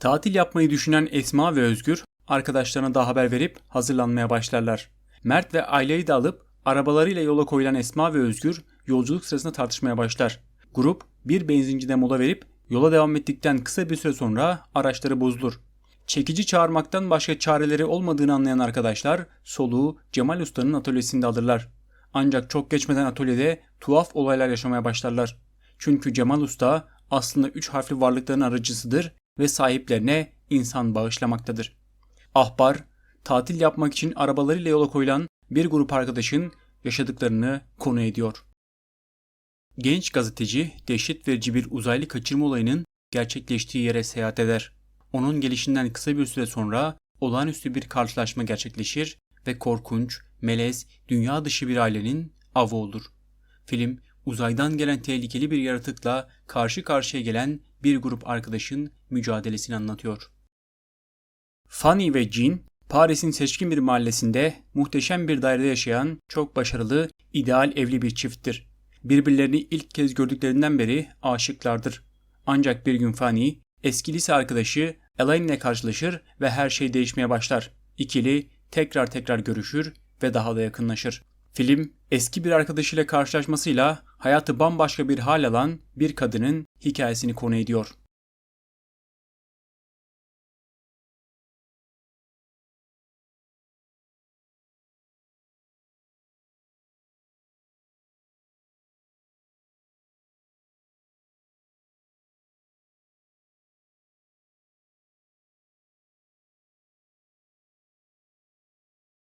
Tatil yapmayı düşünen Esma ve Özgür arkadaşlarına da haber verip hazırlanmaya başlarlar. Mert ve aileyi de alıp arabalarıyla yola koyulan Esma ve Özgür yolculuk sırasında tartışmaya başlar. Grup bir benzincide mola verip yola devam ettikten kısa bir süre sonra araçları bozulur. Çekici çağırmaktan başka çareleri olmadığını anlayan arkadaşlar soluğu Cemal Usta'nın atölyesinde alırlar. Ancak çok geçmeden atölyede tuhaf olaylar yaşamaya başlarlar. Çünkü Cemal Usta aslında üç harfli varlıkların aracısıdır ve sahiplerine insan bağışlamaktadır. Ahbar, tatil yapmak için arabalarıyla yola koyulan bir grup arkadaşın yaşadıklarını konu ediyor. Genç gazeteci dehşet verici bir uzaylı kaçırma olayının gerçekleştiği yere seyahat eder. Onun gelişinden kısa bir süre sonra olağanüstü bir karşılaşma gerçekleşir ve korkunç, melez, dünya dışı bir ailenin avı olur. Film uzaydan gelen tehlikeli bir yaratıkla karşı karşıya gelen bir grup arkadaşın mücadelesini anlatıyor. Fanny ve Jean, Paris'in seçkin bir mahallesinde muhteşem bir dairede yaşayan çok başarılı, ideal evli bir çifttir. Birbirlerini ilk kez gördüklerinden beri aşıklardır. Ancak bir gün Fanny, eski lise arkadaşı Elaine ile karşılaşır ve her şey değişmeye başlar. İkili tekrar tekrar görüşür ve daha da yakınlaşır. Film, eski bir arkadaşıyla karşılaşmasıyla hayatı bambaşka bir hal alan bir kadının hikayesini konu ediyor.